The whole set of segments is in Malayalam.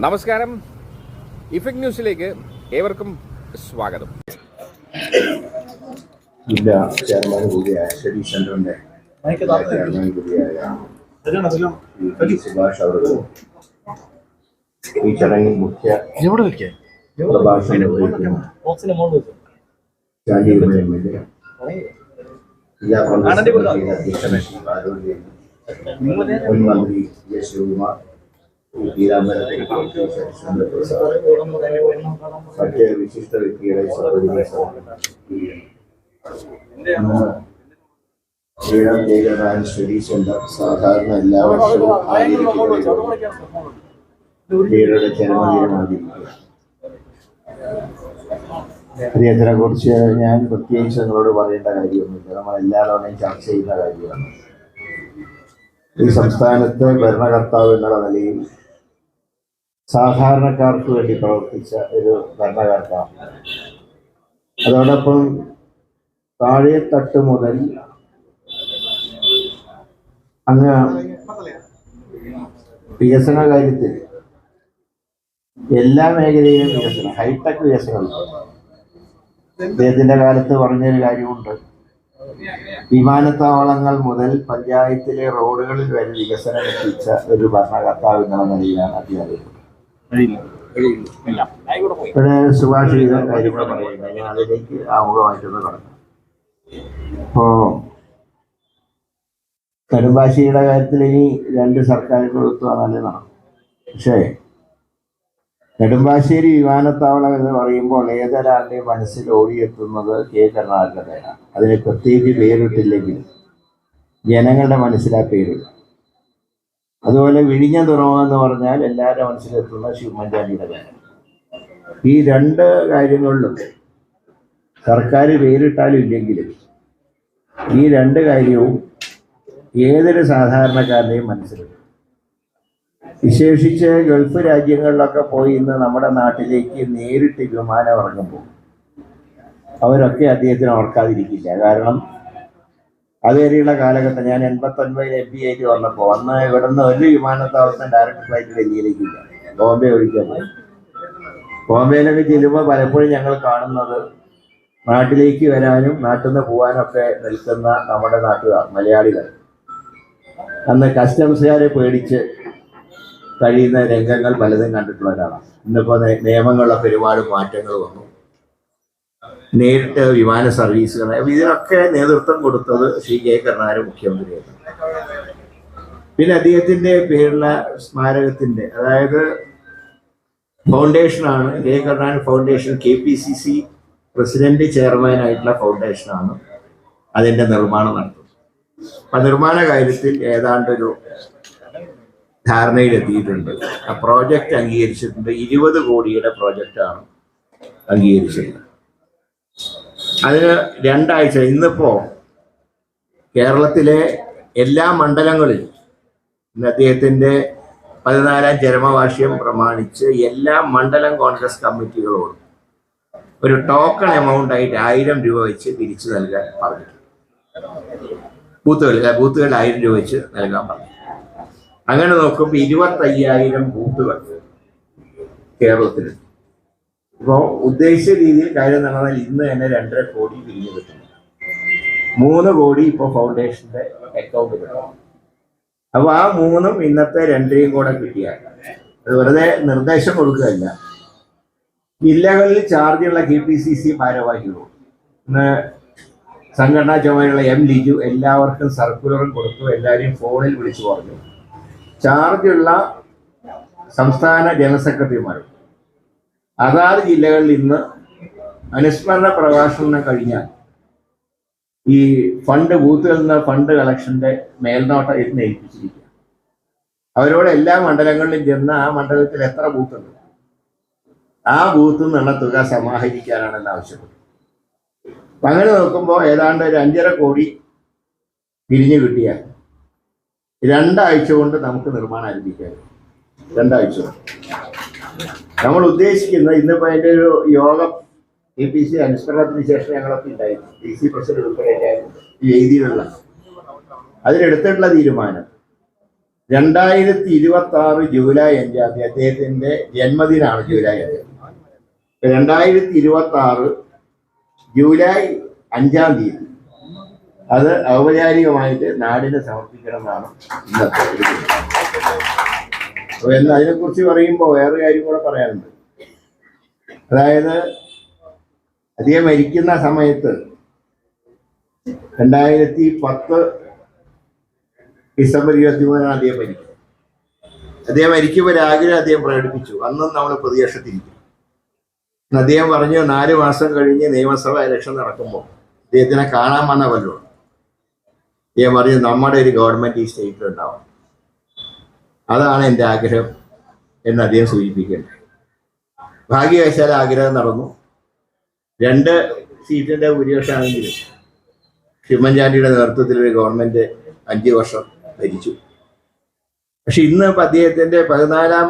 നമസ്കാരം. ഇഫക്ട് ന്യൂസിലേക്ക് ഏവർക്കും സ്വാഗതം. ജില്ലാ ചെയർമാൻ കൂടിയായ സ്റ്റഡി സെന്ററിന്റെ ചെയർമാൻ കൂടിയായ ഈ സുഭാഷ് അവർക്ക് ഈ ചടങ്ങിൽ മുഖ്യ പ്രഭാഷണം നിർവഹിക്കുന്ന. ബോക്സിന്റെ മുകളിൽ വെച്ചു? ശാന്തികുമാർ എം എൽ എ ജില്ലാ കോൺഗ്രസ് കമ്മിറ്റിയുടെ അധ്യക്ഷൻ ശ്രീ മുൻ മന്ത്രി എസ് ശിവകുമാർ മറ്റ് വിശിഷ്ട വ്യക്തികളെ ശ്രീറാം ജയകറാൻ സ്റ്റഡി സെന്റർ സാധാരണ എല്ലാ വർഷവും ആചരിക്കുന്നത് കുറിച്ച് ഞാൻ പ്രത്യേകിച്ച് നിങ്ങളോട് പറയേണ്ട കാര്യമൊന്നുമില്ല നമ്മൾ എല്ലാ തവണയും ചർച്ച ചെയ്യുന്ന കാര്യമാണ് ഈ സംസ്ഥാനത്തെ ഭരണകർത്താവ് എന്നുള്ള നിലയിൽ സാധാരണക്കാർക്ക് വേണ്ടി പ്രവർത്തിച്ച ഒരു ഭരണകർത്താവ്. അതോടൊപ്പം താഴെ തട്ട് മുതൽ അങ്ങ് വികസന കാര്യത്തിൽ എല്ലാ മേഖലയിലും വികസനം ഹൈടെക് വികസനം. അദ്ദേഹത്തിന്റെ കാലത്ത് പറഞ്ഞൊരു കാര്യമുണ്ട്. വിമാനത്താവളങ്ങൾ മുതൽ പഞ്ചായത്തിലെ റോഡുകളിൽ വരെ വികസനം എത്തിച്ച ഒരു ഭരണകർത്താവ് എന്നുള്ള നിലയിലാണ് അദ്ദേഹം. കഴിയില്ല ഇവിടെ ഇപ്പോ കാര്യത്തിൽ ഇനി രണ്ട് സർക്കാരുകൾ ഒത്തുവാങ്ങാനേ നടക്കും. പക്ഷേ നെടുമ്പാശ്ശേരി വിമാനത്താവളം എന്ന് പറയുമ്പോൾ ഏതൊരാളുടെയും മനസ്സിൽ ഓടിയെത്തുന്നത് കെ. കരുണാകരനാണ്. അതിന് പ്രത്യേകിച്ച് പേരിട്ടില്ലെങ്കിലും ജനങ്ങളുടെ മനസ്സിലാ പേരില്ല അതുപോലെ വിഴിഞ്ഞ തുറമുഖം എന്ന് പറഞ്ഞാൽ എല്ലാവരുടെ മനസ്സിലെത്തുന്ന ശിവമഞ്ചാലിയുടെ പേരാണ്. ഈ രണ്ട് കാര്യങ്ങളിലും സർക്കാർ പേരിട്ടാലും ഇല്ലെങ്കിലും ഈ രണ്ട് കാര്യവും ഏതൊരു സാധാരണക്കാരനെയും മനസ്സിലാക്കും വിശേഷിച്ച് ഗൾഫ് രാജ്യങ്ങളിലൊക്കെ പോയി ഇന്ന് നമ്മുടെ നാട്ടിലേക്ക് നേരിട്ട് വിമാനം ഇറങ്ങുമ്പോൾ അവരൊക്കെ അദ്ദേഹത്തിന് ഓർക്കാതിരിക്കില്ല. കാരണം അതുവരെയുള്ള കാലഘട്ടം ഞാൻ എൺപത്തൊൻപതിൽ എം പി ആയിട്ട് വന്നപ്പോൾ അന്ന് ഇവിടുന്ന് ഒരു വിമാനത്താവളത്തിന് ഡയറക്റ്റ് ഫ്ലൈറ്റ് ഡൽഹിയിലേക്കില്ല. ബോംബെ ഒഴിക്കാൻ പോയി ബോംബെയിലൊക്കെ ചെല്ലുമ്പോൾ പലപ്പോഴും ഞങ്ങൾ കാണുന്നത് നാട്ടിലേക്ക് വരാനും നാട്ടിൽ നിന്ന് പോകാനൊക്കെ നിൽക്കുന്ന നമ്മുടെ നാട്ടുകാർ മലയാളികൾ. അന്ന് കസ്റ്റംസുകാരെ പേടിച്ച് കഴിയുന്ന രംഗങ്ങൾ പലതും കണ്ടിട്ടുള്ളവരാണ് ഇന്നിപ്പോൾ നിയമങ്ങളിലൊക്കെ ഒരുപാട് മാറ്റങ്ങൾ വന്നു. നേരിട്ട് വിമാന സർവീസുകൾ ഇതിനൊക്കെ നേതൃത്വം കൊടുത്തത് ശ്രീ കെ കരുണാകരൻ മുഖ്യമന്ത്രിയായിരുന്നു പിന്നെ അദ്ദേഹത്തിന്റെ പേരുള്ള സ്മാരകത്തിന്റെ അതായത് ഫൗണ്ടേഷനാണ് K Karunakaran foundation K P C C president ചെയർമാനായിട്ടുള്ള ഫൗണ്ടേഷനാണ് അതിന്റെ നിർമ്മാണം നടത്തുന്നത്. അപ്പൊ നിർമ്മാണ കാര്യത്തിൽ ഏതാണ്ടൊരു ധാരണയിലെത്തിയിട്ടുണ്ട്. ആ പ്രോജക്റ്റ് അംഗീകരിച്ചിട്ടുണ്ട്. ഇരുപത് കോടിയുടെ പ്രോജക്റ്റാണ് അംഗീകരിച്ചിട്ടുള്ളത്. അതിന് രണ്ടാഴ്ച. ഇന്നിപ്പോ കേരളത്തിലെ എല്ലാ മണ്ഡലങ്ങളിലും ഇന്ന് അദ്ദേഹത്തിന്റെ പതിനാലാം ചരമവാർഷികം പ്രമാണിച്ച് എല്ലാ മണ്ഡലം കോൺഗ്രസ് കമ്മിറ്റികളോടും ഒരു ടോക്കൺ എമൗണ്ട് ആയിട്ട് ആയിരം രൂപ വെച്ച് തിരിച്ചു നൽകാൻ പറഞ്ഞിട്ടുണ്ട്. ബൂത്തുകളിൽ ബൂത്തുകളിൽ ആയിരം രൂപ വെച്ച് നൽകാൻ പറഞ്ഞു അങ്ങനെ നോക്കുമ്പോൾ ഇരുപത്തയ്യായിരം ബൂത്തുകൾ കേരളത്തിൽ ഇപ്പോൾ ഉദ്ദേശിച്ച രീതിയിൽ കാര്യം നടന്നാൽ ഇന്ന് തന്നെ രണ്ടര കോടി പിരിഞ്ഞു കിട്ടുന്നു മൂന്ന് കോടി ഇപ്പോൾ ഫൗണ്ടേഷന്റെ അക്കൗണ്ടിൽ അപ്പോൾ ആ മൂന്നും ഇന്നത്തെ രണ്ടരയും കൂടെ കിട്ടിയാൽ അത് വെറുതെ നിർദ്ദേശം കൊടുക്കുകയല്ല. ജില്ലകളിൽ ചാർജുള്ള കെ പി സി സി ഭാരവാഹികളും ഇന്ന് സംഘടനാ ചുമതലയുള്ള എം ലിജു എല്ലാവർക്കും സർക്കുലറും കൊടുത്തു എല്ലാവരെയും ഫോണിൽ വിളിച്ചു പറഞ്ഞു. ചാർജുള്ള സംസ്ഥാന ജനറൽ സെക്രട്ടറിമാരും അതാത് ജില്ലകളിൽ ഇന്ന് അനുസ്മരണ പ്രഭാഷണം കഴിഞ്ഞാൽ ഈ ഫണ്ട് ബൂത്തുകളിൽ നിന്ന് ഫണ്ട് കളക്ഷന്റെ മേൽനോട്ടം ഇരുന്ന് ഏൽപ്പിച്ചിരിക്കുക അവരോട് എല്ലാ മണ്ഡലങ്ങളിലും ചെന്ന് ആ മണ്ഡലത്തിൽ എത്ര ബൂത്തുണ്ട്? ആ ബൂത്തിൽ നിന്നുള്ള തുക സമാഹരിക്കാനാണ് ആവശ്യപ്പെട്ടത് അപ്പൊ അങ്ങനെ നോക്കുമ്പോൾ ഏതാണ്ട് ഒരു അഞ്ചര കോടി പിരിഞ്ഞു കിട്ടിയാൽ രണ്ടാഴ്ച കൊണ്ട് നമുക്ക് നിർമ്മാണം ആരംഭിക്കാം രണ്ടാഴ്ച. നമ്മൾ ഉദ്ദേശിക്കുന്ന ഇന്നിപ്പോ അതിന്റെ ഒരു യോഗം എ പി സി അനുസ്മരണത്തിന് ശേഷം ഞങ്ങളൊക്കെ ഉണ്ടായിരുന്നു. ഡി സി പ്രസിഡന്റ് ഉൾപ്പെടെ ഈ എഴുതിയിലുള്ള അതിലെടുത്തിട്ടുള്ള തീരുമാനം. രണ്ടായിരത്തി ഇരുപത്തി ആറ് ജൂലൈ അഞ്ചാം തീയതി അദ്ദേഹത്തിന്റെ ജന്മദിനമാണ് ജൂലൈ അഞ്ച് രണ്ടായിരത്തി ഇരുപത്തി ആറ് ജൂലൈ അഞ്ചാം തീയതി അത് ഔപചാരികമായിട്ട് നാടിനെ സമർപ്പിക്കണമെന്നാണ് ഇന്നത്തെ ഒരു കുറിച്ച് പറയുമ്പോ വേറെ കാര്യം കൂടെ പറയാനുണ്ട്. അതായത് അദ്ദേഹം മരിക്കുന്ന സമയത്ത് രണ്ടായിരത്തി പത്ത് ഡിസംബർ ഇരുപത്തി മൂന്നിനാണ് അദ്ദേഹം മരിക്കുന്നത് അദ്ദേഹം മരിക്കുമ്പോൾ ആഗ്രഹം അദ്ദേഹം പ്രകടിപ്പിച്ചു. അന്നും നമ്മൾ പ്രതീക്ഷത്തിരിക്കും അദ്ദേഹം പറഞ്ഞു നാല് മാസം കഴിഞ്ഞ് നിയമസഭ ഇലക്ഷൻ നടക്കുമ്പോൾ അദ്ദേഹത്തിനെ കാണാൻ വന്ന വല്ലതും അദ്ദേഹം പറഞ്ഞു നമ്മുടെ ഒരു ഗവൺമെന്റ് ഈ സ്റ്റേറ്റിൽ ഉണ്ടാവും അതാണ് എന്റെ ആഗ്രഹം എന്ന് അദ്ദേഹം സൂചിപ്പിക്കേണ്ടത് ഭാഗ്യവശാൽ ആഗ്രഹം നടന്നു. രണ്ട് സീറ്റിന്റെ ഭൂരിപക്ഷമാണെങ്കിലും ഉമ്മൻചാണ്ടിയുടെ നേതൃത്വത്തിൽ ഒരു ഗവൺമെന്റ് അഞ്ച് വർഷം ഭരിച്ചു. പക്ഷെ ഇന്ന് ഇപ്പൊ അദ്ദേഹത്തിന്റെ പതിനാലാം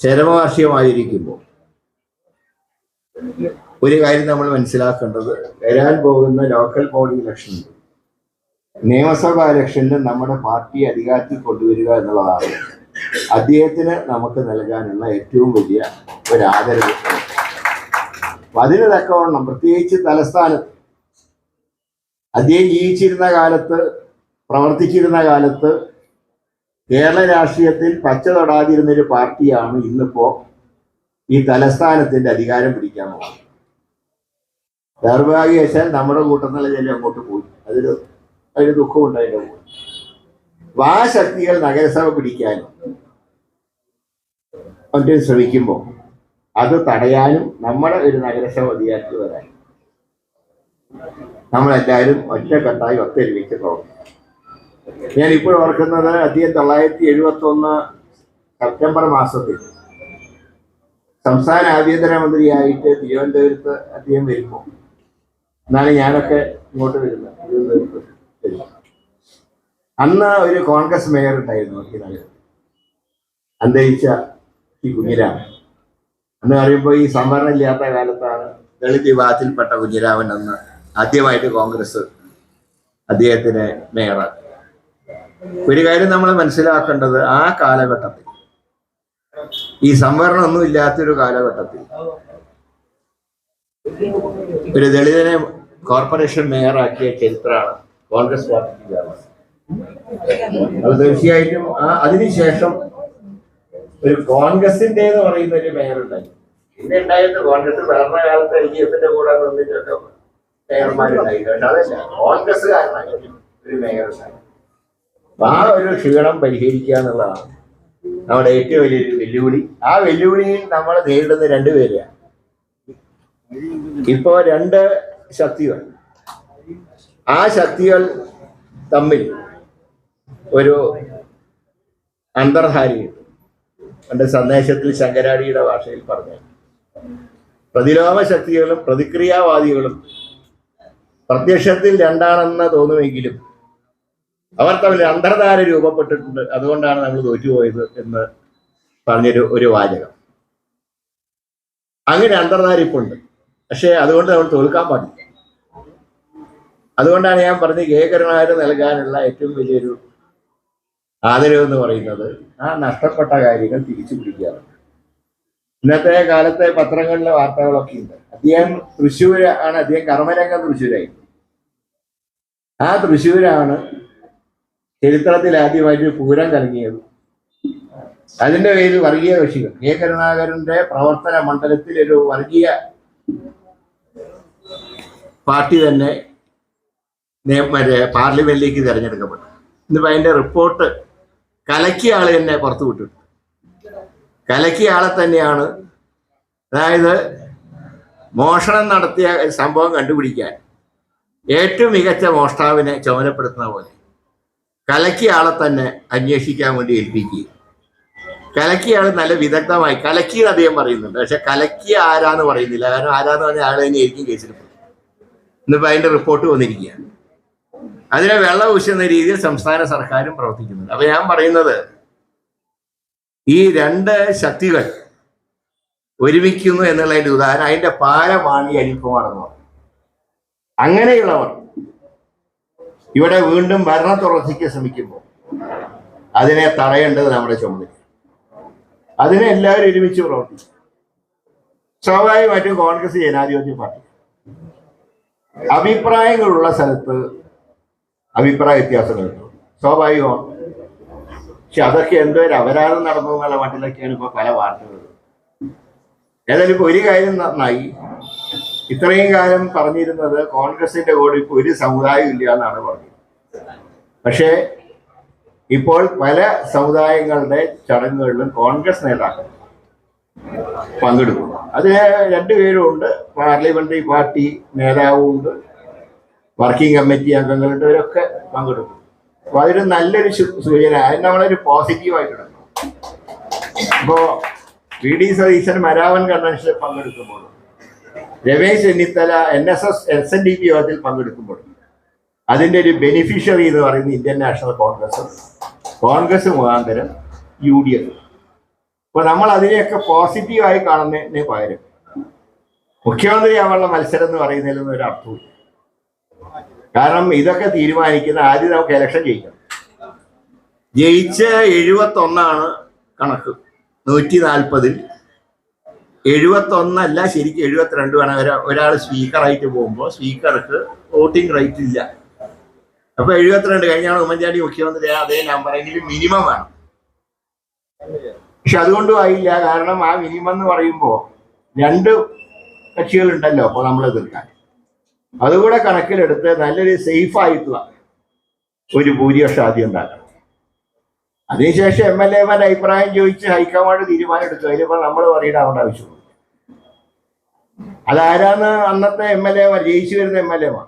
ചരമവാർഷികമായിരിക്കുമ്പോൾ ഒരു കാര്യം നമ്മൾ മനസ്സിലാക്കേണ്ടത് വരാൻ പോകുന്ന ലോക്കൽ ബോഡി ഇലക്ഷൻ നിയമസഭാ ഇലക്ഷനിൽ നമ്മുടെ പാർട്ടി അധികാരത്തിൽ കൊണ്ടുവരിക എന്നുള്ളതാണ്. അദ്ദേഹത്തിന് നമുക്ക് നൽകാനുള്ള ഏറ്റവും വലിയ ഒരു ആദരവ് അപ്പൊ അതിന് തക്കവണ്ണം പ്രത്യേകിച്ച് തലസ്ഥാനത്ത് അദ്ദേഹം ജീവിച്ചിരുന്ന കാലത്ത് പ്രവർത്തിച്ചിരുന്ന കാലത്ത് കേരള രാഷ്ട്രീയത്തിൽ പച്ച തൊടാതിരുന്ന ഒരു പാർട്ടിയാണ് ഇന്നിപ്പോ ഈ തലസ്ഥാനത്തിന്റെ അധികാരം പിടിക്കാൻ പോകുന്നത്. ദൗർഭാഗ്യവശാൽ നമ്മുടെ കൂട്ടത്തിലുള്ള ചില അങ്ങോട്ട് പോയി. അതൊരു അതിന് ദുഃഖം പോയി വാ ശക്തികൾ നഗരസഭ പിടിക്കാനും മറ്റും ശ്രമിക്കുമ്പോൾ അത് തടയാനും നമ്മുടെ ഒരു നഗരസഭ അധികാരത്തിൽ വരാനും നമ്മളെല്ലാവരും ഒറ്റക്കെട്ടായി ഒത്തൊരുമിച്ച് പ്രവർത്തിക്കും ഞാൻ ഇപ്പോൾ ഓർക്കുന്നത് ആയിരത്തി തൊള്ളായിരത്തി എഴുപത്തി ഒന്ന് സെപ്റ്റംബർ മാസത്തിൽ സംസ്ഥാന ആഭ്യന്തരമന്ത്രിയായിട്ട് തിരുവനന്തപുരത്ത് അദ്ദേഹം വരുമ്പോൾ എന്നാണ് ഞാനൊക്കെ ഇങ്ങോട്ട് വരുന്നത് തിരുവനന്തപുരത്ത്. അന്ന് ഒരു കോൺഗ്രസ് മേയർ ഉണ്ടായിരുന്നു ഈ നഗരം അന്തരിച്ച ഈ കുഞ്ഞിരാമൻ. എന്ന് പറയുമ്പോൾ ഈ സംവരണം ഇല്ലാത്ത കാലത്താണ് ദളിത് വിഭാഗത്തിൽപ്പെട്ട കുഞ്ഞിരാമൻ അന്ന് ആദ്യമായിട്ട് കോൺഗ്രസ് അദ്ദേഹത്തിന് മേയറാക്കി ഒരു കാര്യം നമ്മൾ മനസ്സിലാക്കേണ്ടത് ആ കാലഘട്ടത്തിൽ ഈ സംവരണം ഒന്നും ഇല്ലാത്തൊരു കാലഘട്ടത്തിൽ ഒരു ദളിതനെ കോർപ്പറേഷൻ മേയറാക്കിയ ചരിത്രമാണ് കോൺഗ്രസ് പാർട്ടിക്ക് അത് തീർച്ചയായിട്ടും ആ അതിനുശേഷം ഒരു കോൺഗ്രസിന്റെ എന്ന് പറയുന്ന ഒരു മേയർ ഉണ്ടായി പിന്നെ ഉണ്ടായത് കോൺഗ്രസ് ഭരണകാലത്ത് എൽ ഡി എഫിന്റെ കൂടെ നിന്നിട്ടൊക്കെ മേയർമാരുണ്ടായി. പക്ഷെ കോൺഗ്രസ് കോൺഗ്രസ്സുകാരനായി ഒരു മേയർ ഉണ്ടായി ആ ഒരു ക്ഷീണം പരിഹരിക്കുക എന്നുള്ളതാണ് നമ്മുടെ ഏറ്റവും വലിയൊരു വെല്ലുവിളി. ആ വെല്ലുവിളിയിൽ നമ്മൾ നേരിടുന്ന രണ്ടുപേരെയാണ് ഇപ്പോ രണ്ട് ശക്തികൾ. ആ ശക്തികൾ തമ്മിൽ ഒരു അന്തർധാരി എന്റെ സന്ദേശത്തിൽ ശങ്കരാടിയുടെ ഭാഷയിൽ പറഞ്ഞു. പ്രതിലോമ ശക്തികളും പ്രതിക്രിയാവാദികളും പ്രത്യക്ഷത്തിൽ രണ്ടാണെന്ന് തോന്നുമെങ്കിലും അവർ തമ്മിൽ അന്തർധാര രൂപപ്പെട്ടിട്ടുണ്ട്. അതുകൊണ്ടാണ് നമ്മൾ തോറ്റുപോയത് എന്ന് പറഞ്ഞൊരു ഒരു വാചകം. അങ്ങനെ അന്തർധാര ഇപ്പൊ ഉണ്ട് പക്ഷെ അതുകൊണ്ട് നമ്മൾ തോൽക്കാൻ പാടില്ല. അതുകൊണ്ടാണ് ഞാൻ പറഞ്ഞ് കെ നൽകാനുള്ള ഏറ്റവും വലിയൊരു ആദരവ് എന്ന് പറയുന്നത് ആ നഷ്ടപ്പെട്ട കാര്യങ്ങൾ തിരിച്ചു പിടിക്കാറുണ്ട്. ഇന്നത്തെ കാലത്തെ പത്രങ്ങളിലെ വാർത്തകളൊക്കെ ഉണ്ട്. അദ്ദേഹം തൃശ്ശൂര് ആണ് അദ്ദേഹം കർമ്മരംഗം തൃശ്ശൂരായി. ആ തൃശ്ശൂരാണ് ചരിത്രത്തിൽ ആദ്യമായിട്ട് പൂരം കലങ്ങിയത്. അതിന്റെ പേരിൽ വർഗീയ കക്ഷികൾ. കെ കരുണാകരന്റെ പ്രവർത്തന മണ്ഡലത്തിൽ ഒരു വർഗീയ പാർട്ടി തന്നെ മറ്റേ പാർലമെന്റിലേക്ക് തിരഞ്ഞെടുക്കപ്പെട്ടു. ഇന്നിപ്പോ അതിന്റെ റിപ്പോർട്ട് കലക്കിയ ആൾ തന്നെ പുറത്തു വിട്ടു. കലക്കിയ ആളെ തന്നെയാണ്. അതായത് മോഷണം നടത്തിയ സംഭവം കണ്ടുപിടിക്കാൻ ഏറ്റവും മികച്ച മോഷ്ടാവിനെ ചുമതലപ്പെടുത്തുന്ന പോലെ കലക്കിയ ആളെ തന്നെ അന്വേഷിക്കാൻ വേണ്ടി ഏൽപ്പിക്കുകയും. കലക്കിയ ആൾ നല്ല വിദഗ്ധമായി കലക്കിയത് അദ്ദേഹം പറയുന്നുണ്ട്. പക്ഷെ കലക്കിയ ആരാന്ന് പറയുന്നില്ല. കാരണം ആരാന്ന് പറഞ്ഞ ആൾ തന്നെ ആയിരിക്കും കേസിൽ. ഇന്നിപ്പോ അതിന്റെ റിപ്പോർട്ട് വന്നിരിക്കുകയാണ്. അതിനെ വെള്ളം ഊശുന്ന രീതിയിൽ സംസ്ഥാന സർക്കാരും പ്രവർത്തിക്കുന്നുണ്ട്. അപ്പൊ ഞാൻ പറയുന്നത് ഈ രണ്ട് ശക്തികൾ ഒരുമിക്കുന്നു എന്നുള്ളതിന്റെ ഉദാഹരണം അതിന്റെ പാലമാണ് ഈ അരിപ്പമാണെന്ന് പറഞ്ഞു. അങ്ങനെയുള്ളവർ ഇവിടെ വീണ്ടും ഭരണത്തുറച്ചിക്ക് ശ്രമിക്കുമ്പോൾ അതിനെ തടയേണ്ടത് നമ്മുടെ ചുമതല അതിനെ എല്ലാവരും ഒരുമിച്ച് പ്രവർത്തിക്കും. സ്വാഭാവികമായിട്ടും കോൺഗ്രസ് ജനാധിപത്യ പാർട്ടി അഭിപ്രായങ്ങളുള്ള സ്ഥലത്ത് അഭിപ്രായ വ്യത്യാസങ്ങൾ സ്വാഭാവികമാണ് പക്ഷെ അതൊക്കെ എന്തോ ഒരു അപരാധം നടന്നു എന്നുള്ള മട്ടിലൊക്കെയാണ് ഇപ്പൊ പല വാർത്തകളും. ഏതായാലും ഇപ്പൊ ഒരു കാര്യം നന്നായി. ഇത്രയും കാലം പറഞ്ഞിരുന്നത് കോൺഗ്രസിന്റെ കൂടെ ഇപ്പൊ ഒരു സമുദായം ഇല്ല എന്നാണ് പറഞ്ഞത്. പക്ഷേ ഇപ്പോൾ പല സമുദായങ്ങളുടെ ചടങ്ങുകളിലും കോൺഗ്രസ് നേതാക്കൾ പങ്കെടുക്കുന്നു. അതിന് രണ്ടുപേരും ഉണ്ട് പാർലമെന്ററി പാർട്ടി നേതാവും ഉണ്ട് വർക്കിംഗ് കമ്മിറ്റി അംഗങ്ങളുണ്ട് ഇവരൊക്കെ പങ്കെടുക്കും. അപ്പൊ അതൊരു നല്ലൊരു സൂചന. അതിന് നമ്മളൊരു പോസിറ്റീവ് ആയിട്ട് ഇപ്പോ വി ഡി സതീശൻ മരാവൻ കൺവെൻഷനിൽ പങ്കെടുക്കുമ്പോൾ Ramesh Chennithala N S S S N D P യോഗത്തിൽ പങ്കെടുക്കുമ്പോൾ അതിന്റെ ഒരു ബെനിഫിഷ്യറി എന്ന് പറയുന്നത് ഇന്ത്യൻ നാഷണൽ കോൺഗ്രസ് കോൺഗ്രസ് മുഖാന്തരം യു ഡി എഫ്. അപ്പൊ നമ്മൾ അതിനെയൊക്കെ പോസിറ്റീവായി കാണുന്നതിന് പകരം മുഖ്യമന്ത്രിയാവാനുള്ള മത്സരം എന്ന് പറയുന്നതിലൊന്നും ഒരു അർത്ഥമില്ല കാരണം ഇതൊക്കെ തീരുമാനിക്കുന്ന ആദ്യം നമുക്ക് ഇലക്ഷൻ ജയിക്കണം. ജയിച്ച എഴുപത്തി ഒന്നാണ് കണക്ക്. നൂറ്റി നാൽപ്പതിൽ എഴുപത്തി ഒന്നല്ല ശരിക്കും എഴുപത്തിരണ്ട് വേണം. ഒരാൾ സ്പീക്കറായിട്ട് പോകുമ്പോൾ സ്പീക്കർക്ക് വോട്ടിംഗ് റൈറ്റ് ഇല്ല. അപ്പൊ എഴുപത്തിരണ്ട് കഴിഞ്ഞാണ് ഉമ്മൻചാണ്ടി മുഖ്യമന്ത്രി അതേ നമ്പറെങ്കിലും മിനിമം വേണം. പക്ഷെ അതുകൊണ്ടും ആയില്ല. കാരണം ആ മിനിമം എന്ന് പറയുമ്പോൾ രണ്ട് കക്ഷികളുണ്ടല്ലോ അപ്പോൾ നമ്മൾ എതിർക്കാൻ. അതുകൂടെ കണക്കിലെടുത്ത് നല്ലൊരു സേഫ് ആയിട്ടുള്ള ഒരു ഭൂരിപക്ഷം ആദ്യം ഉണ്ടാക്കണം. അതിനുശേഷം എം എൽ എമാരുടെ അഭിപ്രായം ചോദിച്ച് ഹൈക്കമാൻഡ് തീരുമാനം എടുത്തു അതിലിപ്പോൾ നമ്മൾ പറയേണ്ട ആവശ്യമുള്ളൂ അതാരാന്ന് അന്നത്തെ എം എൽ എമാർ ജയിച്ചു വരുന്ന എം എൽ എമാർ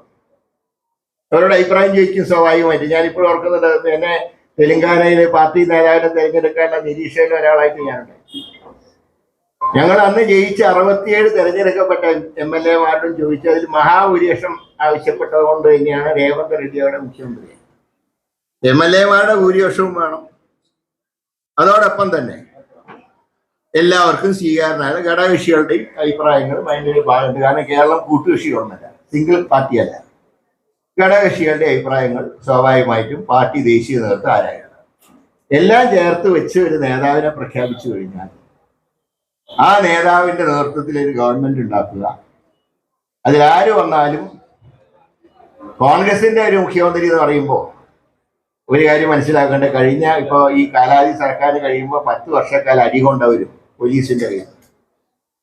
അവരോട് അഭിപ്രായം ചോദിക്കും സ്വാഭാവികമായിട്ട്. ഞാനിപ്പോൾ ഓർക്കുന്നുണ്ട് എന്നെ തെലങ്കാനയിലെ പാർട്ടി നേതാവിനെ തിരഞ്ഞെടുക്കാനുള്ള നിരീക്ഷയിൽ ഒരാളായിട്ട് ഞാനുണ്ട് ഞങ്ങൾ അന്ന് ജയിച്ച അറുപത്തിയേഴ് തെരഞ്ഞെടുക്കപ്പെട്ട എം എൽ എമാരോടും ചോദിച്ചതിൽ മഹാഭൂരിപക്ഷം ആവശ്യപ്പെട്ടത് കൊണ്ട് തന്നെയാണ് രേവന്ത് റെഡ്ഡി അവിടെ മുഖ്യമന്ത്രി. എം എൽ എമാരുടെ ഭൂരിപക്ഷവും വേണം. അതോടൊപ്പം തന്നെ എല്ലാവർക്കും സ്വീകാരനായ ഘടകകക്ഷികളുടെയും അഭിപ്രായങ്ങളും അതിന്റെ ഭാഗമുണ്ട്. കാരണം കേരളം കൂട്ടുകക്ഷികളൊന്നല്ല സിംഗിൾ പാർട്ടിയല്ല ഘടകകക്ഷികളുടെ അഭിപ്രായങ്ങൾ സ്വാഭാവികമായിട്ടും പാർട്ടി ദേശീയ നേതൃത്വം ആരായാണ്. എല്ലാം ചേർത്ത് വെച്ച് ഒരു നേതാവിനെ പ്രഖ്യാപിച്ചു കഴിഞ്ഞാൽ ആ നേതാവിന്റെ നേതൃത്വത്തിൽ ഒരു ഗവൺമെന്റ് ഉണ്ടാക്കുക. അതിലാര് വന്നാലും കോൺഗ്രസിന്റെ ഒരു മുഖ്യമന്ത്രി എന്ന് പറയുമ്പോൾ ഒരു കാര്യം മനസ്സിലാക്കേണ്ട കഴിഞ്ഞ ഇപ്പോൾ ഈ കാലാവധി സർക്കാർ കഴിയുമ്പോൾ പത്ത് വർഷക്കാലം അടി കൊണ്ടവരും പോലീസിന്റെ കയ്യിൽ.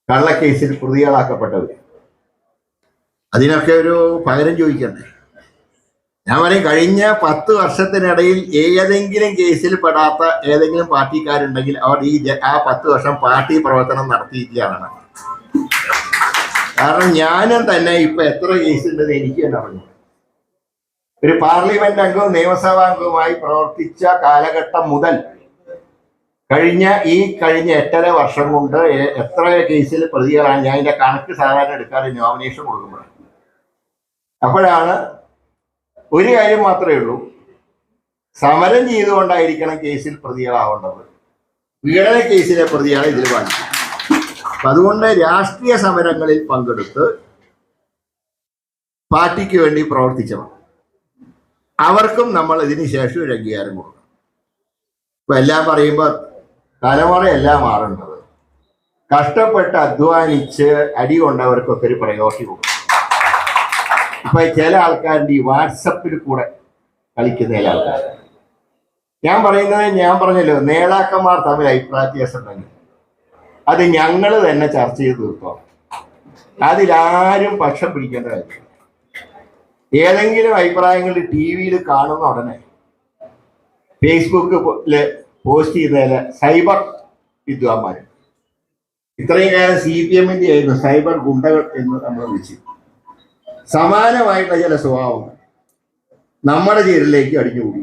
കള്ളക്കേസിൽ പ്രതികളാക്കപ്പെട്ടവർ അതിനൊക്കെ ഒരു പകരം ചോദിക്കണ്ടേ? ഞാൻ പറയും കഴിഞ്ഞ പത്ത് വർഷത്തിനിടയിൽ ഏതെങ്കിലും കേസിൽ പെടാത്ത ഏതെങ്കിലും പാർട്ടിക്കാരുണ്ടെങ്കിൽ അവർ ഈ ആ പത്ത് വർഷം പാർട്ടി പ്രവർത്തനം നടത്തിയിട്ടില്ലാണ് കാരണം ഞാനും തന്നെ ഇപ്പൊ എത്ര കേസ് ഉണ്ടെന്ന് എനിക്ക് തന്നെ അറിഞ്ഞു ഒരു പാർലമെന്റ് അംഗവും നിയമസഭാ അംഗവുമായി പ്രവർത്തിച്ച കാലഘട്ടം മുതൽ കഴിഞ്ഞ ഈ കഴിഞ്ഞ എട്ടര വർഷം കൊണ്ട് എത്ര കേസിൽ പ്രതികളാണ്? ഞാൻ ഇതിന്റെ കണക്ക് സാധാരണ എടുക്കാതെ നോമിനേഷൻ കൊടുക്കുമ്പോൾ അപ്പോഴാണ് ഒരു കാര്യം മാത്രമേ ഉള്ളൂ. സമരം ചെയ്തുകൊണ്ടായിരിക്കണം കേസിൽ പ്രതികളാവേണ്ടത്. പീഡന കേസിലെ പ്രതിയാണ് ഇതിൽ ബാധിക്കുന്നത് അപ്പൊ അതുകൊണ്ട് രാഷ്ട്രീയ സമരങ്ങളിൽ പങ്കെടുത്ത് പാർട്ടിക്ക് വേണ്ടി പ്രവർത്തിച്ചവർ. അവർക്കും നമ്മൾ ഇതിന് ശേഷം ഒരു അംഗീകാരം കൊടുക്കണം. ഇപ്പൊ എല്ലാം പറയുമ്പോൾ തലമുറയല്ല മാറേണ്ടത്. കഷ്ടപ്പെട്ട് അധ്വാനിച്ച് അടി കൊണ്ടവർക്കൊക്കെ ഒരു പ്രയോജനം ഇപ്പൊ ചില ആൾക്കാരുടെ ഈ വാട്സപ്പിൽ കൂടെ കളിക്കുന്ന ചില ആൾക്കാർ ഞാൻ പറയുന്നത് ഞാൻ പറഞ്ഞല്ലോ നേതാക്കന്മാർ തമ്മിൽ അഭിപ്രായ വ്യത്യാസം തന്നെ അത് ഞങ്ങൾ തന്നെ ചർച്ച ചെയ്ത് തീർത്തോ? അതിലാരും പക്ഷം പിടിക്കേണ്ട കാര്യം ഏതെങ്കിലും അഭിപ്രായങ്ങൾ ടി വിയിൽ കാണുന്ന ഉടനെ ഫേസ്ബുക്കിൽ പോസ്റ്റ് ചെയ്തതിൽ സൈബർ വിദ്വാന്മാർ ഇത്രയും കാലം സി പി എമ്മിന്റെ ആയിരുന്നു സൈബർ ഗുണ്ടകൾ എന്ന് നമ്മൾ വിളിച്ചു സമാനമായിട്ടുള്ള ചില സ്വഭാവങ്ങൾ നമ്മുടെ ചേരിലേക്ക് അടിഞ്ഞുകൂടി.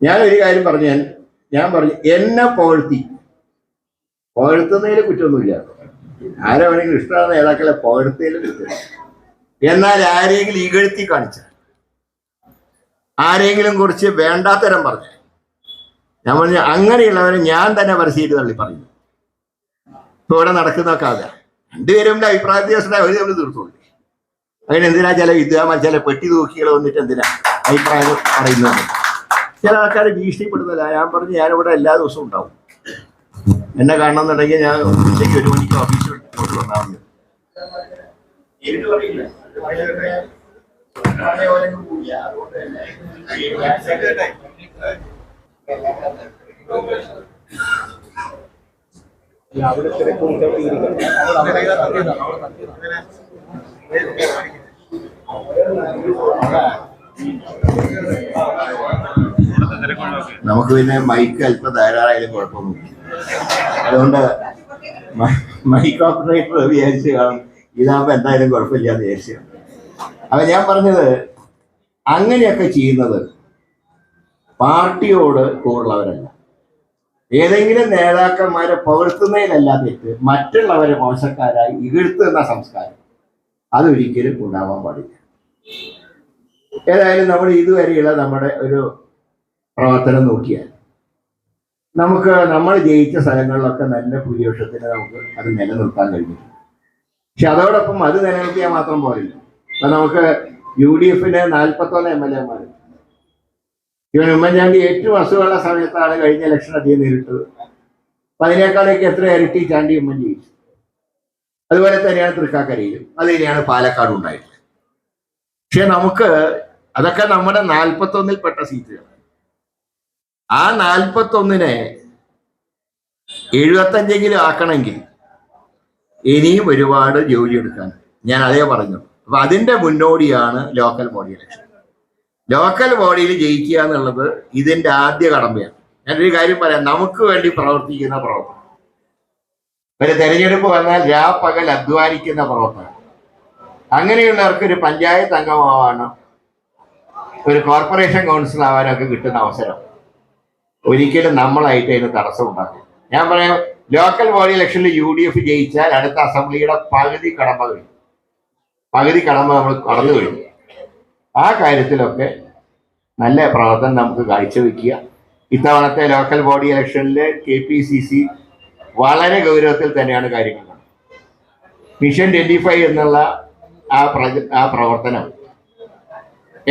ഞാൻ ഒരു കാര്യം പറഞ്ഞു ഞാൻ പറഞ്ഞു എന്നെ പുകഴ്ത്തി പുകഴ്ത്തുന്നതിൽ കുറ്റമൊന്നുമില്ല. ആരെ വേണമെങ്കിലും ഇഷ്ടമാണ് നേതാക്കളെ പുകഴ്ത്തതിൽ കുറ്റം എന്നാൽ ആരെങ്കിലും ഇകഴ്ത്തി കാണിച്ച ആരെങ്കിലും കുറിച്ച് വേണ്ടാത്തരം പറഞ്ഞു ഞാൻ പറഞ്ഞു അങ്ങനെയുള്ളവരെ ഞാൻ തന്നെ പരസ്യം തള്ളി പറഞ്ഞു ഇപ്പൊ ഇവിടെ നടക്കുന്നൊക്കെ അതാ. രണ്ടുപേരും അഭിപ്രായ വ്യത്യാസം അവർ തമ്മിൽ തീർത്തോളൂ. അതിനെന്തിനാ ചില വിദ്യാമാർ ചില പെട്ടി തൂക്കികൾ വന്നിട്ട് എന്തിനാ അഭിപ്രായം പറയുന്നത്? ചില ആൾക്കാർ ഭീഷണിപ്പെടുന്നില്ല ഞാൻ പറഞ്ഞു ഞാനിവിടെ എല്ലാ ദിവസവും ഉണ്ടാവും. എന്നെ കാണണമെന്നുണ്ടെങ്കിൽ ഞാൻ ഉച്ചയ്ക്ക് ഒരു മണിക്ക് ഓഫീസിൽ അവിടെ അറിയില്ല നമുക്ക് പിന്നെ മൈക്ക് അല്പം ധാരാളമായാലും കുഴപ്പമൊന്നുമില്ല അതുകൊണ്ട് മൈക്ക് ഓപ്പറേറ്റർ വിചാരിച്ച് കാണും. ഇതാകുമ്പോൾ എന്തായാലും കുഴപ്പമില്ല എന്ന് വിചാരിച്ചു അപ്പൊ ഞാൻ പറഞ്ഞത് അങ്ങനെയൊക്കെ ചെയ്യുന്നത് പാർട്ടിയോട് കൂടുള്ളവരല്ല ഏതെങ്കിലും നേതാക്കന്മാരെ പകർത്തുന്നതിലല്ല തെറ്റ്. മറ്റുള്ളവരെ മോശക്കാരായി ഇകഴ്ത്തുന്ന സംസ്കാരം. അതൊരിക്കലും ഉണ്ടാവാൻ പാടില്ല. ഏതായാലും നമ്മൾ ഇതുവരെയുള്ള നമ്മുടെ ഒരു പ്രവർത്തനം നോക്കിയാൽ നമുക്ക് നമ്മൾ ജയിച്ച സ്ഥലങ്ങളിലൊക്കെ നല്ല ഭൂരിപക്ഷത്തിന് നമുക്ക് അത് നിലനിർത്താൻ കഴിഞ്ഞു പക്ഷെ അതോടൊപ്പം അത് നിലനിർത്തിയാൽ മാത്രം പോരില്ല. അപ്പൊ നമുക്ക് യു ഡി എഫിന് നാൽപ്പത്തൊന്ന് എം എൽ എമാർ ഇവൻ ഉമ്മൻചാണ്ടി ഏറ്റവും അസുഖമുള്ള സമയത്താണ് കഴിഞ്ഞ ഇലക്ഷൻ അധികം നേരിട്ടത്. അപ്പൊ അതിനേക്കാളൊക്കെ എത്ര ഇരട്ടി ചാണ്ടി ഉമ്മൻ ജയിച്ചു. അതുപോലെ തന്നെയാണ് തൃക്കാക്കരയിലും. അത് തന്നെയാണ് പാലക്കാടും ഉണ്ടായിട്ടുള്ളത്. പക്ഷെ നമുക്ക് അതൊക്കെ നമ്മുടെ നാൽപ്പത്തൊന്നിൽ പെട്ട സീറ്റുകളാണ്. ആ നാൽപ്പത്തൊന്നിനെ എഴുപത്തഞ്ചെങ്കിലും ആക്കണമെങ്കിൽ ഇനിയും ഒരുപാട് ജോലി എടുക്കാൻ. ഞാൻ അതേ പറഞ്ഞു. അപ്പൊ അതിന്റെ മുന്നോടിയാണ് ലോക്കൽ ബോഡി ഇലക്ഷൻ. ലോക്കൽ ബോഡിയിൽ ജയിക്കുക എന്നുള്ളത് ഇതിന്റെ ആദ്യ കടമ്പയാണ്. ഞാനൊരു കാര്യം പറയാം. നമുക്ക് വേണ്ടി പ്രവർത്തിക്കുന്ന പ്രവർത്തനം. ഒരു തെരഞ്ഞെടുപ്പ് വന്നാൽ രാപ്പകൽ അധ്വാനിക്കുന്ന പ്രവർത്തനം. അങ്ങനെയുള്ളവർക്ക് ഒരു പഞ്ചായത്ത് അംഗമാവാനോ ഒരു കോർപ്പറേഷൻ കൗൺസിൽ ആവാനോ ഒക്കെ കിട്ടുന്ന അവസരം. ഒരിക്കലും നമ്മളായിട്ട് അതിന് തടസ്സം ഉണ്ടാക്കും ഞാൻ പറയാം ലോക്കൽ ബോഡി ഇലക്ഷനിൽ യു ഡി എഫ് ജയിച്ചാൽ അടുത്ത അസംബ്ലിയുടെ പകുതി കടമ്പ കഴിഞ്ഞു. പകുതി കടമ്പ നമ്മൾ കടന്നു കഴിഞ്ഞു. ആ കാര്യത്തിലൊക്കെ നല്ല പ്രവർത്തനം നമുക്ക് കാഴ്ചവെക്കുക. ഇത്തവണത്തെ ലോക്കൽ ബോഡി ഇലക്ഷനിൽ കെ പി സി സി വളരെ ഗൗരവത്തിൽ തന്നെയാണ് കാര്യങ്ങൾ. മിഷൻ ട്വന്റി ഫൈവ് എന്നുള്ള ആ പ്രജ ആ പ്രവർത്തനം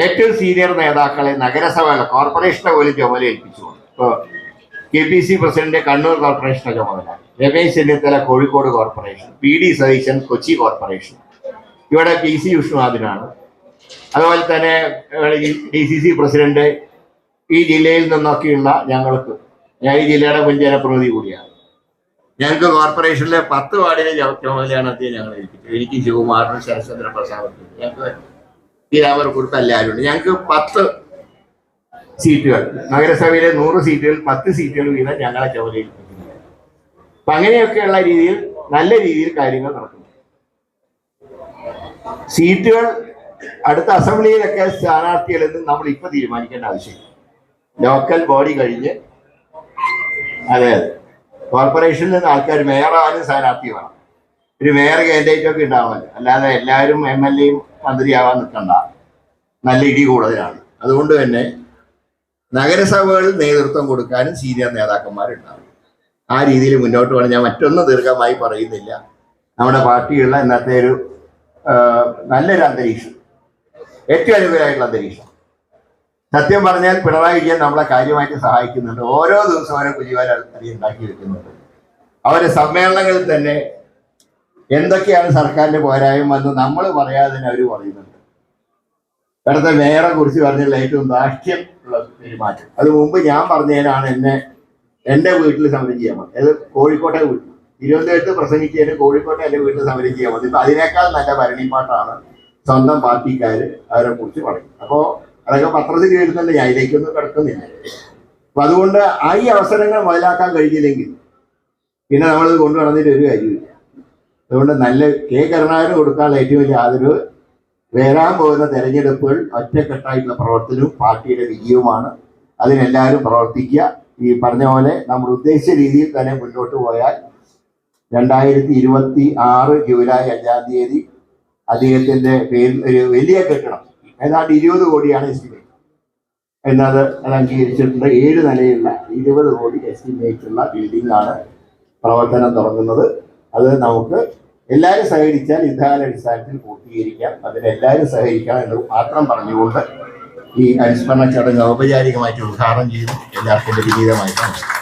ഏറ്റവും സീനിയർ നേതാക്കളെ നഗരസഭകളെ കോർപ്പറേഷനെ പോലും ചുമതല ഏൽപ്പിച്ചു ഇപ്പോൾ K P C president Kannur കോർപ്പറേഷന്റെ ചുമതല Ramesh Chennithala Kozhikode corporation P D Satheesan Kochi corporation ഇവിടെ പി സി വിഷ്ണുനാഥിനാണ്. അതുപോലെ തന്നെ ഡി സി സി പ്രസിഡന്റ് ഈ ജില്ലയിൽ നിന്നൊക്കെയുള്ള ഞങ്ങൾക്ക് ഞാൻ ഈ ജില്ലയുടെ മുൻ ജനപ്രതിനിധി കൂടിയാണ്. ഞങ്ങൾക്ക് കോർപ്പറേഷനിലെ പത്ത് വാർഡിലെ ചുമതലയാണ് അദ്ദേഹം ഞങ്ങൾ ഏൽപ്പിച്ചത്. എനിക്ക് ശിവകുമാറിനും ശരത്ചന്ദ്ര പ്രസാദിനും ഞങ്ങൾക്ക് പീരാമർ കുറിപ്പ് എല്ലാവരും ഉണ്ട്. ഞങ്ങൾക്ക് പത്ത് സീറ്റുകൾ. നഗരസഭയിലെ നൂറ് സീറ്റുകൾ പത്ത് സീറ്റുകൾ വീതം ഞങ്ങളെ ചുമതലയിൽ അപ്പൊ അങ്ങനെയൊക്കെയുള്ള രീതിയിൽ നല്ല രീതിയിൽ കാര്യങ്ങൾ നടക്കുന്നു. സീറ്റുകൾ അടുത്ത അസംബ്ലിയിലൊക്കെ സ്ഥാനാർത്ഥികളെന്ന് നമ്മൾ ഇപ്പൊ തീരുമാനിക്കേണ്ട ആവശ്യമില്ല. ലോക്കൽ ബോഡി കഴിഞ്ഞ് അതെ അതെ. കോർപ്പറേഷനിൽ നിന്ന് ആൾക്കാർ മേയറാവാനും സ്ഥാനാർത്ഥി വേണം ഒരു വേറെ കാൻഡിഡേറ്റ് ഒക്കെ ഉണ്ടാവാൻ. അല്ലാതെ എല്ലാവരും എം എൽ എയും മന്ത്രിയാവാൻ നിൽക്കണ്ട. നല്ല ഇടി കൂടുതലാണ്. അതുകൊണ്ട് തന്നെ നഗരസഭകളിൽ നേതൃത്വം കൊടുക്കാനും സീനിയർ നേതാക്കന്മാരുണ്ടാവും. ആ രീതിയിൽ മുന്നോട്ട് പോകണം. ഞാൻ മറ്റൊന്നും ദീർഘമായി പറയുന്നില്ല. നമ്മുടെ പാർട്ടിയുള്ള ഇന്നത്തെ ഒരു നല്ലൊരു അന്തരീക്ഷം. ഏറ്റവും അനുകൂലമായിട്ടുള്ള അന്തരീക്ഷം. സത്യം പറഞ്ഞാൽ പിണറായി വിജയൻ നമ്മളെ കാര്യമായിട്ട് സഹായിക്കുന്നുണ്ട്. ഓരോ ദിവസവും ഓരോ കുജിവാല അടി ഉണ്ടാക്കി വെക്കുന്നുണ്ട് അവരെ സമ്മേളനങ്ങളിൽ തന്നെ എന്തൊക്കെയാണ് സർക്കാരിന്റെ പോരായ്മ എന്ന് നമ്മൾ പറയാതെ തന്നെ അവർ പറയുന്നുണ്ട്. ഇവിടുത്തെ മേയറെ കുറിച്ച് പറഞ്ഞുള്ള ഏറ്റവും ദാഷ്ട്യം ഉള്ള പെരുമാറ്റം അത് മുമ്പ് ഞാൻ പറഞ്ഞതിനാണ് എന്നെ എന്റെ വീട്ടിൽ സമരം ചെയ്യാൻ മതി അത് കോഴിക്കോട്ടെ വീട്ടിൽ. തിരുവനന്തപുരത്ത് പ്രസംഗിച്ചതിന് കോഴിക്കോട്ടെ എന്റെ വീട്ടിൽ സമരം ചെയ്യാൻ മതി അതിനേക്കാൾ നല്ല ഭരണിപ്പാട്ടാണ് സ്വന്തം പാർട്ടിക്കാർ അവരെ കുറിച്ച് പറയും അപ്പോ അതൊക്കെ പത്രത്തിൽ കേൾക്കുന്നില്ല ഞാൻ ഇതിലേക്കൊന്നും കിടക്കുന്നില്ല അപ്പൊ അതുകൊണ്ട് ആ ഈ അവസരങ്ങൾ മുതലാക്കാൻ കഴിഞ്ഞില്ലെങ്കിൽ പിന്നെ നമ്മളത് കൊണ്ടു നടന്നിട്ട് ഒരു കാര്യമില്ല അതുകൊണ്ട് നല്ല കെ കരുണാകരൻ കൊടുക്കാനുള്ള ഏറ്റവും വലിയ ആദരവ് വരാൻ പോകുന്ന തെരഞ്ഞെടുപ്പുകൾ ഒറ്റക്കെട്ടായിട്ടുള്ള പ്രവർത്തനവും പാർട്ടിയുടെ വിജയവുമാണ്. അതിനെല്ലാവരും പ്രവർത്തിക്കുക. ഈ പറഞ്ഞ പോലെ നമ്മൾ ഉദ്ദേശിച്ച രീതിയിൽ തന്നെ മുന്നോട്ട് പോയാൽ രണ്ടായിരത്തി ഇരുപത്തി ആറ് ജൂലൈ അഞ്ചാം തീയതി അദ്ദേഹത്തിന്റെ പേരിൽ ഒരു വലിയ കെട്ടിടം ഏതാണ്ട് ഇരുപത് കോടിയാണ് എസ്റ്റിമേറ്റ് എന്നത് അത് അംഗീകരിച്ചിട്ടുണ്ട്. ഏഴ് നിലയുള്ള ഇരുപത് കോടി എസ്റ്റിമേറ്റ് ഉള്ള ബിൽഡിംഗ് ആണ് പ്രവർത്തനം തുടങ്ങുന്നത്. അത് നമുക്ക് എല്ലാവരും സഹകരിച്ചാൽ യുദ്ധകാല അടിസ്ഥാനത്തിൽ പൂർത്തീകരിക്കാം. അതിന് എല്ലാവരും സഹകരിക്കണം എന്ന് മാത്രം പറഞ്ഞുകൊണ്ട് ഈ അനുസ്മരണ ചടങ്ങ് ഔപചാരികമായിട്ട് ഉദ്ഘാടനം ചെയ്തു. എല്ലാവർക്കും എന്റെ വിനീതമായിട്ട് നമസ്കാരം